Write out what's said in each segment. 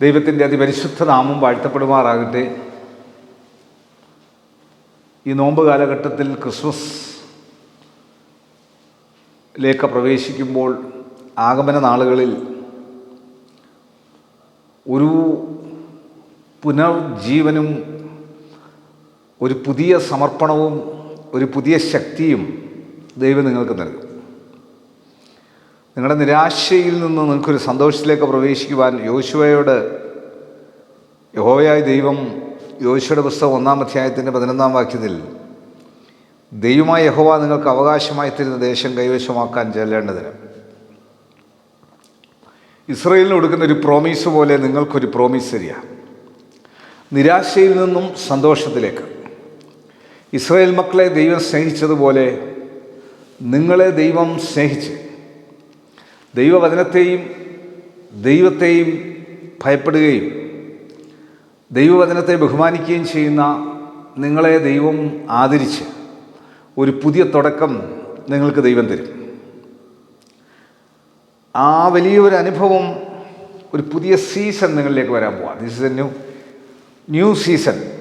ദൈവത്തിന്റെ അതിപരിശുദ്ധ നാമം വാഴ്ത്തപ്പെടുമാറാകട്ടെ. ഈ നോമ്പ് കാലഘട്ടത്തിൽ ക്രിസ്മസ് ലേക്ക് പ്രവേശിക്കുമ്പോൾ ആഗമന നാളുകളിൽ ഒരു പുനർജീവനും ഒരു പുതിയ സമർപ്പണവും ഒരു പുതിയ ശക്തിയും ദൈവം നിങ്ങൾക്ക് നൽകും. നിങ്ങളുടെ നിരാശയിൽ നിന്ന് നിങ്ങൾക്കൊരു സന്തോഷത്തിലേക്ക് പ്രവേശിക്കുവാൻ യോശുവയോട് യഹോവയായ ദൈവം യോശുവയുടെ പുസ്തകം ഒന്നാം അധ്യായത്തിന്റെ പതിനൊന്നാം വാക്യത്തിൽ ദൈവമായ യഹോവ നിങ്ങൾക്ക് അവകാശമായി തരുന്ന ദേശം കൈവശമാക്കാൻ ചെല്ലേണ്ടതിന്. ഇസ്രയേലിന് കൊടുക്കുന്ന ഒരു പ്രോമീസ് പോലെ നിങ്ങൾക്കൊരു പ്രോമീസ് തരിക. നിരാശയിൽ നിന്നും സന്തോഷത്തിലേക്ക്. ഇസ്രയേൽ മക്കളെ ദൈവം സ്നേഹിച്ചതുപോലെ നിങ്ങളെ ദൈവം സ്നേഹിച്ച് ദൈവവചനത്തെയും ദൈവത്തെയും ഭയപ്പെടുകയും ദൈവവചനത്തെ ബഹുമാനിക്കുകയും ചെയ്യുന്ന നിങ്ങളെ ദൈവം ആദരിച്ച് ഒരു പുതിയ തുടക്കം നിങ്ങൾക്ക് ദൈവം തരും. ആ വലിയൊരു അനുഭവം ഒരു പുതിയ സീസൺ നിങ്ങളിലേക്ക് വരാൻ പോവാം. This is a new new season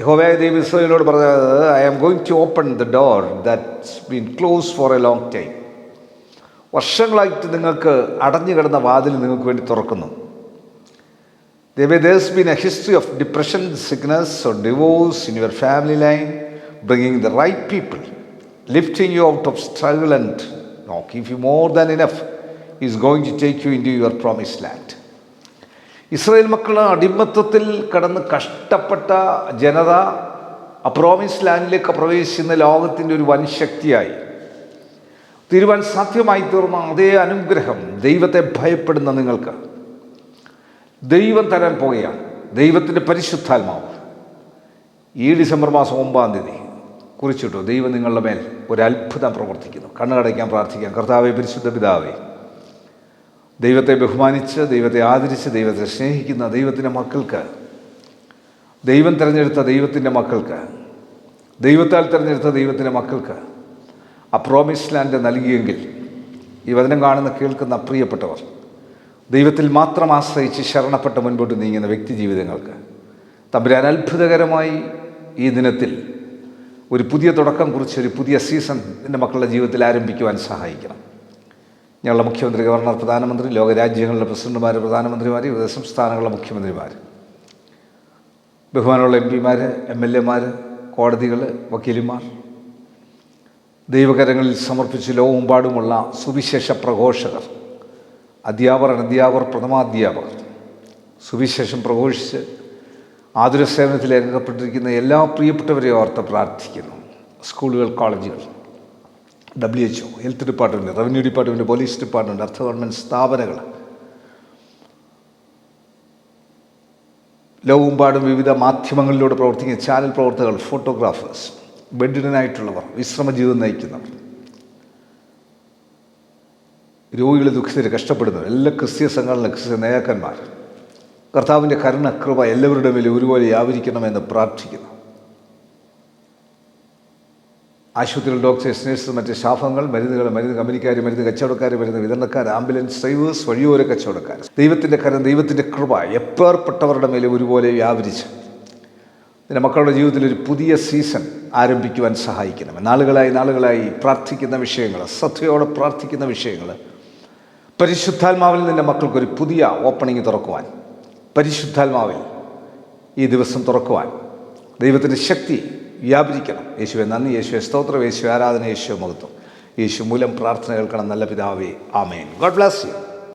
യഹോവയായ ദൈവ ഇസ്രയേലിനോട് പറഞ്ഞത് I am going to open the door that's been close for a long time വർഷങ്ങളായിട്ട് നിങ്ങൾക്ക് അടഞ്ഞു കിടന്ന വാതിൽ നിങ്ങൾക്ക് വേണ്ടി തുറക്കുന്നു. There's been a history of depression sickness or divorce in your family line bringing the right people lifting you out of struggle and knock if you more than enough is going to take you into your promise land Israel മക്കൾ അടിമത്തത്തിൽ കടന്ന് കഷ്ടപ്പെട്ട ജനത ആ promise ലാൻഡിലേക്ക് പ്രവേശിക്കുന്ന ലോകത്തിന്റെ ഒരു വൻ ശക്തിയായി തീരുവാൻ സാധ്യമായി തീർന്ന അതേ അനുഗ്രഹം ദൈവത്തെ ഭയപ്പെടുന്ന നിങ്ങൾക്ക്. ദൈവം തരാൻ പോകുകയാണ് ദൈവത്തിന്റെ പരിശുദ്ധാത്മാവ്. ഈ ഡിസംബർ മാസം ഒമ്പതാം തീയതി കുറിച്ചിട്ടു ദൈവം നിങ്ങളുടെ മേൽ ഒരു അത്ഭുതം പ്രവർത്തിക്കുന്നു. കണ്ണുകടയ്ക്കാൻ പ്രാർത്ഥിക്കാം. കർത്താവെ പരിശുദ്ധ പിതാവേ. ദൈവത്തെ ബഹുമാനിച്ച് ദൈവത്തെ ആദരിച്ച് ദൈവത്തെ സ്നേഹിക്കുന്ന ദൈവത്തിന്റെ മക്കൾക്ക്. ദൈവം തിരഞ്ഞെടുത്ത ദൈവത്തിന്റെ മക്കൾക്ക്. ദൈവത്താൽ തിരഞ്ഞെടുത്ത ദൈവത്തിന്റെ മക്കൾക്ക്. ആ പ്രോമിസ് ലാൻഡ് നൽകിയെങ്കിൽ ഈ വചനം കാണുന്ന കേൾക്കുന്ന പ്രിയപ്പെട്ടവർ ദൈവത്തിൽ മാത്രം ആശ്രയിച്ച് ശരണപ്പെട്ട മുൻപോട്ട് നീങ്ങുന്ന വ്യക്തി ജീവിതങ്ങൾക്ക് തമ്പുരാൻ അത്ഭുതകരമായി ഈ ദിനത്തിൽ ഒരു പുതിയ തുടക്കം കുറിച്ച് ഒരു പുതിയ സീസൺ എന്റെ മക്കളുടെ ജീവിതത്തിൽ ആരംഭിക്കുവാൻ സഹായിക്കണം. ഞങ്ങളുടെ മുഖ്യമന്ത്രി ഗവർണർ പ്രധാനമന്ത്രി ലോകരാജ്യങ്ങളിലെ പ്രസിഡന്റുമാർ പ്രധാനമന്ത്രിമാർ വിവിധ സംസ്ഥാനങ്ങളിലെ മുഖ്യമന്ത്രിമാർ ബഹുമാനമുള്ള എം പിമാർ എം എൽ എമാർ കോടതികൾ വക്കീലിമാർ ദൈവകരങ്ങളിൽ സമർപ്പിച്ച് ലോകമെമ്പാടുമുള്ള സുവിശേഷ പ്രഘോഷകർ. അധ്യാപകർ അനധ്യാപകർ പ്രഥമാധ്യാപകർ. സുവിശേഷം പ്രഘോഷിച്ച് ആതുര സേവനത്തിൽ രംഗപ്പെട്ടിരിക്കുന്ന എല്ലാ പ്രിയപ്പെട്ടവരെയും ഓർത്ത് പ്രാർത്ഥിക്കുന്നു. സ്കൂളുകൾ കോളേജുകൾ W H O health department revenue department police department അർത്ഥ ഗവൺമെന്റ് സ്ഥാപനങ്ങൾ. ലോകമെമ്പാടും വിവിധ മാധ്യമങ്ങളിലൂടെ പ്രവർത്തിക്കുന്ന ചാനൽ പ്രവർത്തകർ ഫോട്ടോഗ്രാഫേഴ്സ് ബെഡിനായിട്ടുള്ളവർ വിശ്രമജീവിതം നയിക്കുന്നവർ രോഗികൾ ദുഃഖിതർ കഷ്ടപ്പെടുന്നവർ എല്ലാ ക്രിസ്തീയ സംഘടന ക്രിസ്തീയ നേതാക്കന്മാർ കർത്താവിന്റെ കരുണ കൃപ എല്ലാവരുടെ മേലും ഒരുപോലെ വ്യാപരിക്കണമെന്ന് പ്രാർത്ഥിക്കുന്നു. ആശുപത്രികൾ ഡോക്ടേഴ്സ് നേഴ്സ് മറ്റ് സ്റ്റാഫുകൾ മരുന്നുകൾ മരുന്ന് കമ്പനിക്കാർ മരുന്ന് കച്ചവടക്കാർ മരുന്ന് വിതരണക്കാർ ആംബുലൻസ് ഡ്രൈവേഴ്സ് വഴിയോര കച്ചവടക്കാർ ദൈവത്തിന്റെ കരം ദൈവത്തിന്റെ കൃപ എപ്പേർപ്പെട്ടവരുടെ മേലെ ഒരുപോലെ വ്യാപരിച്ച് നിന്റെ മക്കളുടെ ജീവിതത്തിൽ ഒരു പുതിയ സീസൺ ആരംഭിക്കുവാൻ സഹായിക്കണം. നാളുകളായി നാളുകളായി പ്രാർത്ഥിക്കുന്ന വിഷയങ്ങൾ ശ്രദ്ധയോടെ പ്രാർത്ഥിക്കുന്ന വിഷയങ്ങൾ. പരിശുദ്ധാത്മാവിൽ നിന്റെ മക്കൾക്കൊരു പുതിയ ഓപ്പണിംഗ് തുറക്കുവാൻ പരിശുദ്ധാത്മാവിൽ ഈ ദിവസം തുറക്കുവാൻ ദൈവത്തിന്റെ ശക്തി വ്യാപരിക്കണം. യേശുവെ നന്ദി. യേശുവെ സ്തോത്രം. യേശു ആരാധന. യേശു മഹത്വം. യേശു മൂലം പ്രാർത്ഥന കേൾക്കണം. നല്ല പിതാവേ ആമേൻ. ഗോഡ് ബ്ലാസ് യു.